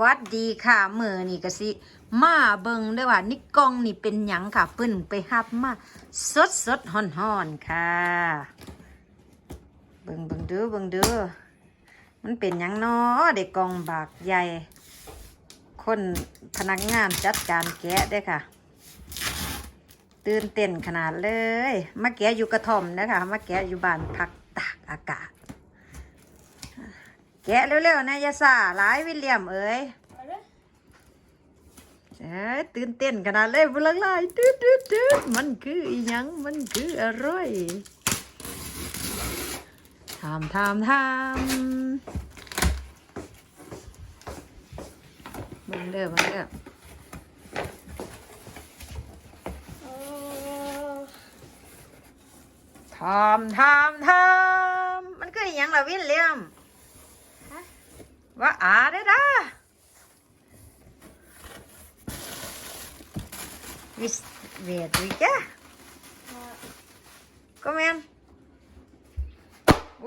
วัสดีค่ะมือนี่ก็สิ มาเบิงด้วยว่านี่กองนี่เป็นหยังค่ะเพิ่นไปฮับมาสดสดๆฮ้อนฮ้อนค่ะ เบิงเบิงเด้อเบิงเด้อมันเป็นหยังนาะเด็กกองบากใหญ่ คนพนักงานจัดการแกะเด้ค่ะ ตื่นเต้นขนาดเลย มาแกะอยู่กระท่อมนะคะมาแกะอยู่บ้านพักตากอากาศ แกะเร็วๆนะยาซาหลายวิลเลียมเอ้ยเอ้ยตื่นเต้นขนาดเลยบุลังลายตืดตืดตืดมันคืออีหยังมันคืออะไรทำทำทำเบิ่งเด้อเบิ่งเด้อทำทำทำมันคืออีหยังล่ะวิลเลียม ว่าอาได้ด้าวิสเวียดวิจ้าก็แมน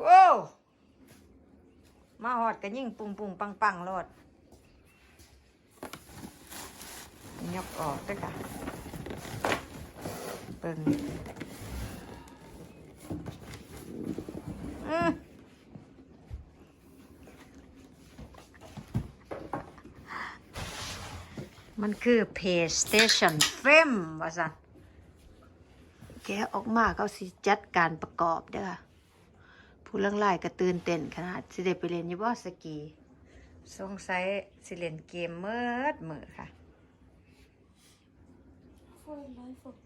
ว้าวมาหอดกันยิ่งปุ่งปุ่งปังปังโลดยกออกด้วยค่ะเปิง มันคือ PlayStation Film ว่าสันแกออกมาเขาสิจัดการประกอบเด้อผู้เรื่องไล่กระตื่นเต้นขนาด สิได้ไปเรียนยี่บ่สกีสงสัยสิเล่นเกมเมิดมือค่ะ Får en live-foto.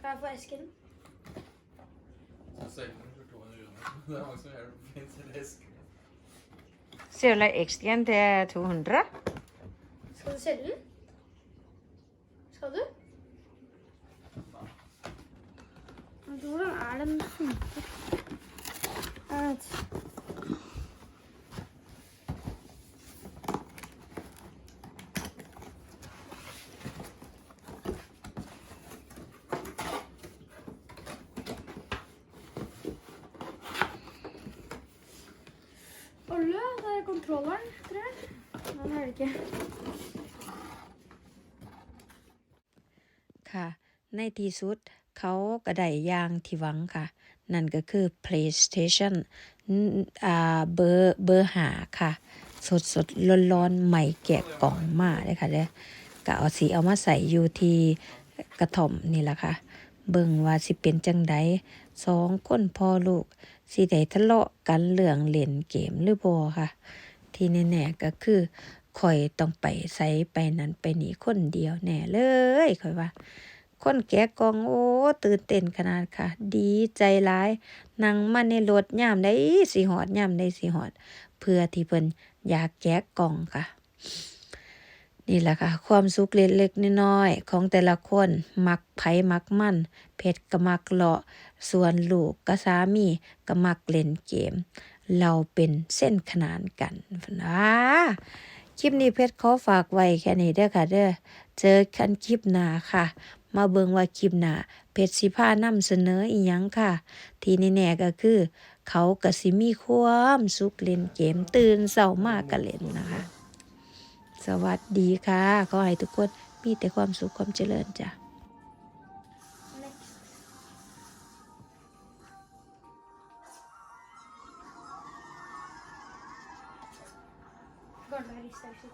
Kan jag få äsken? Jag säger den för 200 kronor. Det är också här. Finns en läsk. เสียอะไรเอ็กซ์ Selger du X-gen til 200? Skal du selge den? Skal du? Hvordan er det den funker? Kontrolleren, tror jeg. Den er det ikke. ค่ะ ในที่สุดเขาก็ได้ย่างที่หวังค่ะ นั่นก็คือ PlayStation อ่าเบอร์เบอร์หาค่ะ สดสดร้อนร้อนๆใหม่แกะกล่องมาเลยค่ะเด้อก็เอาสีเอามาใส่อยู่ที่กระท่อมนี่แหละค่ะ เบิ่งว่าสิเป็นจังใดสองคนพ่อลูก สิได้ทะเลาะกันเรื่องเล่นเกมหรือบ่ค่ะ ที่แน่ๆก็คือข่อยต้องไปใส่ไปนั้นไปนี่คนเดียวแน่เลยข่อยว่า คนแกะกองโอ้ตื่นเต้นขนาดค่ะ ดีใจหลายนั่งมาในรถย่ามได้สิหอดย่ามได้สิหอด เพื่อที่เพิ่นอยากแกะกองค่ะ นี่แหละค่ะ ความสุขเล็กๆน้อยๆของแต่ละคน มักไผมักมั่นเพชรก็มักเลาะ ส่วนลูกกับสามีก็มักเล่นเกม เราเป็นเส้นขนานกันนะคลิปนี้เพชรขอฝากไว้แค่นี้เด้อค่ะเด้อเจอกันคลิปหน้าค่ะ มาเบิ่งว่าคลิปหน้าเพชรสิพานำเสนออีหยังค่ะ ที่แน่ๆก็คือ เขาก็สิมีความสุขเล่นเกมตื่นเช้ามากก็เล่นนะคะ สวัสดีค่ะ ขอให้ทุกคนมีแต่ความสุขความเจริญจ้ะก็ได้ใส่สุด